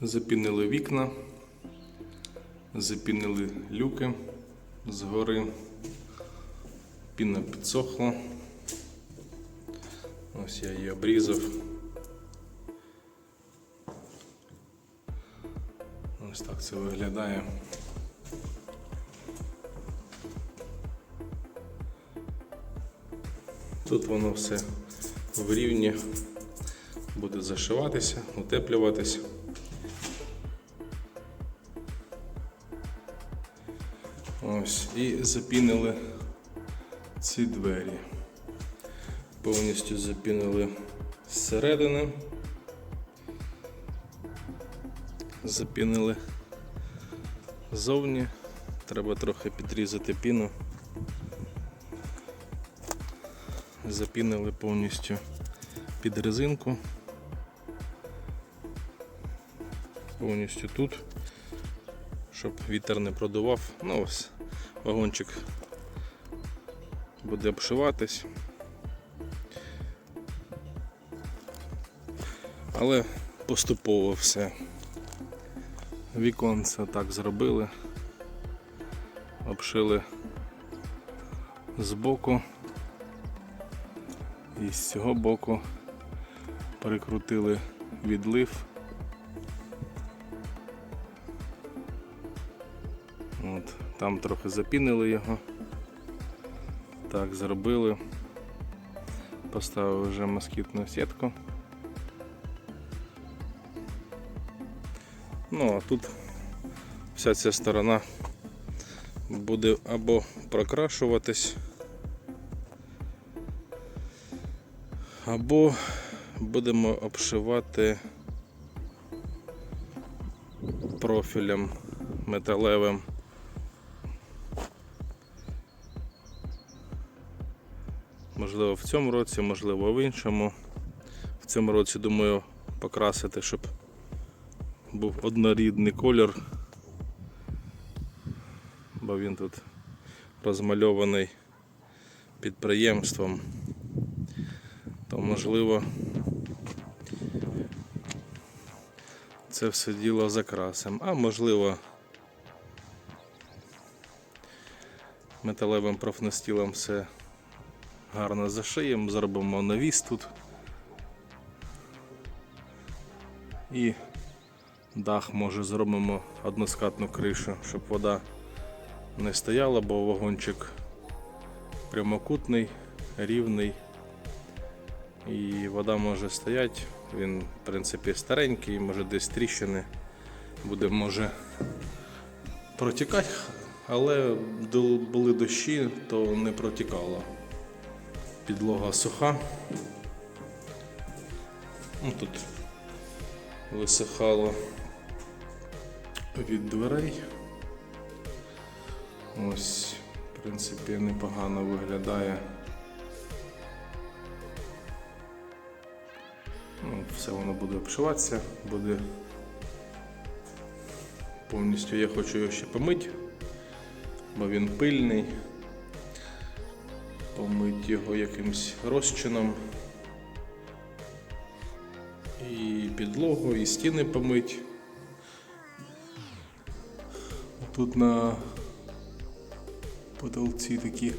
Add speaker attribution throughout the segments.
Speaker 1: Запінили вікна, запінили люки згори, піна підсохла. Ось я її обрізав. Ось так це виглядає. Тут воно все в рівні буде зашиватися, утеплюватися. Ось, і запінили ці двері. Повністю запінили зсередини. Запінили ззовні. Треба трохи підрізати піну. Запінили повністю під резинку. Повністю тут, щоб вітер не продував. Ну ось вагончик буде обшиватись. Але поступово все. Віконце так зробили. Обшили збоку. І з цього боку перекрутили відлив. От, там трохи запінили його. Так, зробили. Поставив вже москітну сітку. Ну а тут вся ця сторона буде або прокрашуватись, або будемо обшивати профілем металевим. В цьому році, можливо, в іншому. В цьому році думаю покрасити, щоб був однорідний колір, бо він тут розмальований підприємством, то можливо це все діло закрасим, а можливо металевим профнастілом все гарно зашиємо, зробимо навіс тут. І дах може зробимо односкатну кришу, щоб вода не стояла, бо вагончик прямокутний, рівний. І вода може стояти, він в принципі старенький, може десь тріщини буде може протікати, але були дощі, то не протікало. Підлога суха. Ну, тут висихало від дверей. Ось, в принципі, непогано виглядає. Ну, все воно буде обшиватися, буде повністю я хочу його ще помити, бо він пильний. Помити його якимсь розчином. І підлогу, і стіни помить. Тут на потолці такі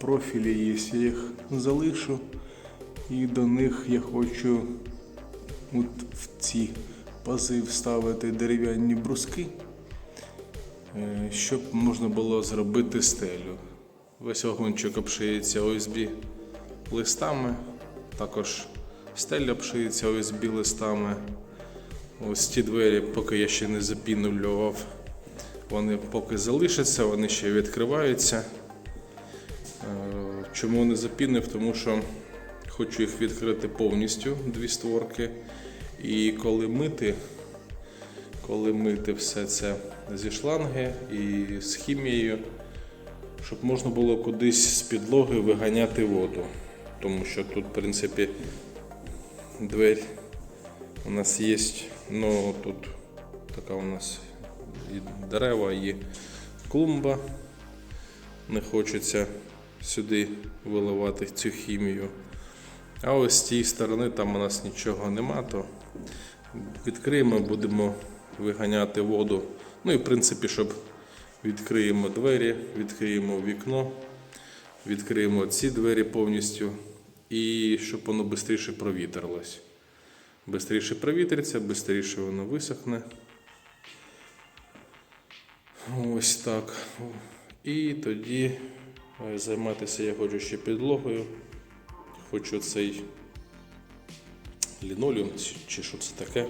Speaker 1: профілі є, я їх залишу. І до них я хочу от в ці пази вставити дерев'яні бруски, е, щоб можна було зробити стелю. Весь вагончик обшиється ОСБ листами, також стеля обшиється ОСБ листами. Ось ті двері, поки я ще не запінував, вони поки залишаться, вони ще відкриваються. Е, Чому не запінив? Тому що хочу їх відкрити повністю, дві створки. І коли мити, коли мити все це зі шланги і з хімією, щоб можна було кудись з підлоги виганяти воду. Тому що тут, в принципі, двері у нас є, ну тут така у нас і дерева, і клумба. Не хочеться сюди виливати цю хімію. А ось з тієї сторони там у нас нічого нема, то Відкриємо, будемо виганяти воду. Ну і в принципі, щоб відкриємо двері, відкриємо вікно, відкриємо ці двері повністю і щоб воно швидше провітрилось. Бистріше провітриться, швидше воно висохне. Ось так. І тоді е, займатися я хочу ще підлогою. Хочу цей лінолеум, чи- що це таке.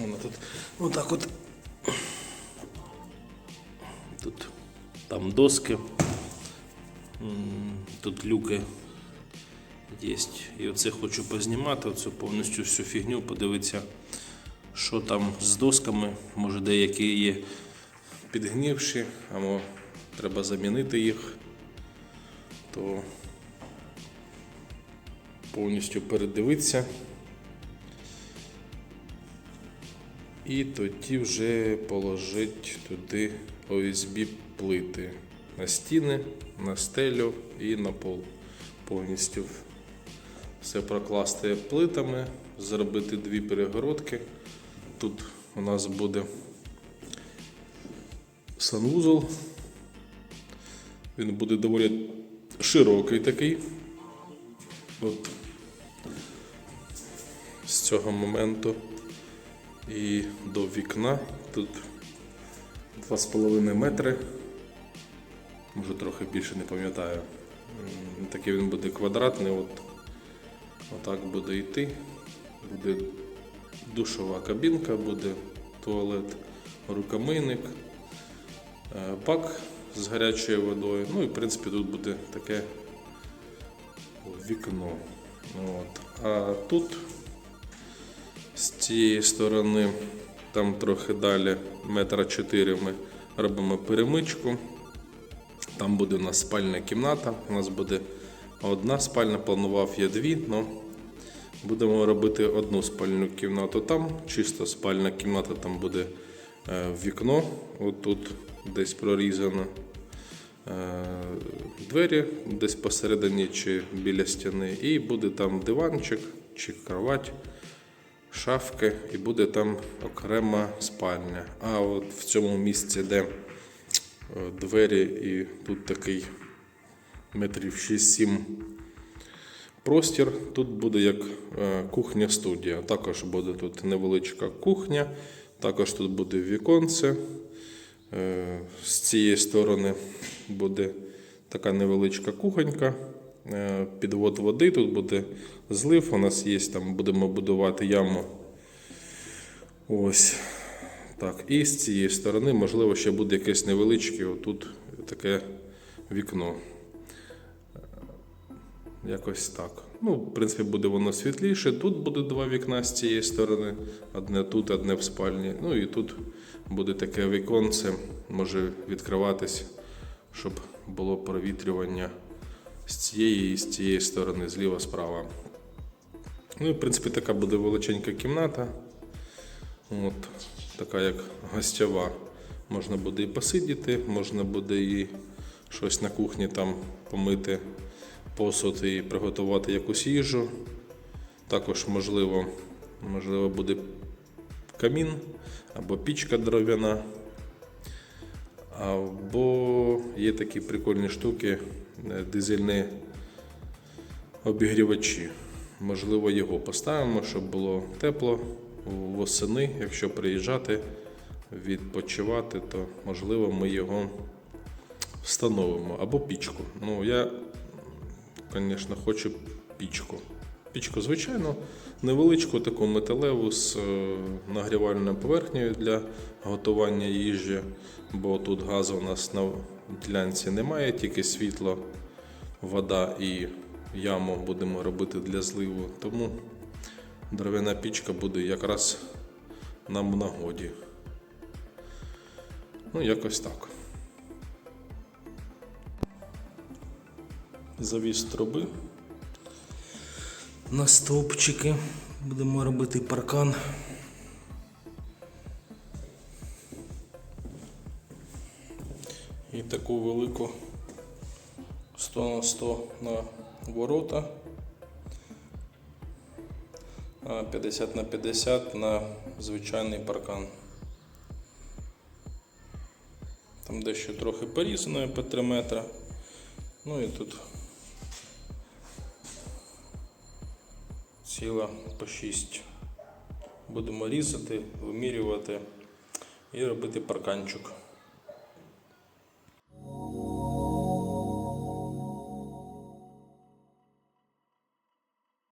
Speaker 1: Воно тут отак от. Там доски. Тут люки є. І оце хочу познімати, оцю повністю всю фігню, подивитися, що там з досками. Може деякі є підгнивші, або треба замінити їх. То повністю передивитися. І тоді вже положити туди ОСБ плити на стіни, на стелю і на пол. Повністю все прокласти плитами, зробити дві перегородки. Тут у нас буде санвузол. Він буде доволі широкий такий. От з цього моменту і до вікна. Тут 2,5 метри. Може трохи більше не пам'ятаю. Такий він буде квадратний. От, отак буде йти. Буде душова кабінка, буде туалет, рукомийник, е, бак з гарячою водою. Ну і в принципі тут буде таке вікно. От. А тут з цієї сторони, там трохи далі, метра 4 ми робимо перемичку. Там буде у нас спальна кімната. У нас буде одна спальня, планував я дві, але будемо робити одну спальну кімнату там. Чисто спальна кімната, там буде е, вікно, отут десь прорізано. Е, Двері десь посередині чи біля стіни, і буде там диванчик чи кровать шафки, і буде там окрема спальня. А от в цьому місці, де двері, і тут такий метрів 6-7 простір, тут буде як е, кухня-студія. Також буде тут невеличка кухня, також тут буде віконце. Е, З цієї сторони буде така невеличка кухонька, е, підвод води, тут буде злив. У нас є там, будемо будувати яму. Ось так. І з цієї сторони, можливо, ще буде якесь невеличке, отут таке вікно. Якось так. Ну, в принципі, буде воно світліше. Тут буде два вікна з цієї сторони, одне тут, одне в спальні. Ну і тут буде таке віконце, може відкриватись, щоб було провітрювання з цієї і з цієї сторони, зліва, справа. Ну і в принципі така буде величенька кімната. От, така як гостьова. Можна буде і посидіти, можна буде і щось на кухні там помити посуд і приготувати якусь їжу. Також можливо, можливо буде камін або пічка дерев'яна. Або є такі прикольні штуки, е, дизельні обігрівачі. Можливо, його поставимо, щоб було тепло восени. Якщо приїжджати, відпочивати, то можливо ми його встановимо. Або пічку. Ну, я, звісно, хочу пічку. Пічку, звичайно, невеличку таку металеву з е, нагрівальною поверхнею для готування їжі, бо тут газу у нас на ділянці немає, тільки світло, вода і яму будемо робити для зливу. Тому дерев'яна пічка буде якраз нам в нагоді. Ну, якось так. Завіс труби на стовпчики. Будемо робити паркан. І таку велику 100 на 100 на ворота.
Speaker 2: А 50 на 50 на звичайний паркан. Там дещо трохи порізано по 3 метра. Ну і тут ціла по 6. Будемо різати, вимірювати і робити парканчик.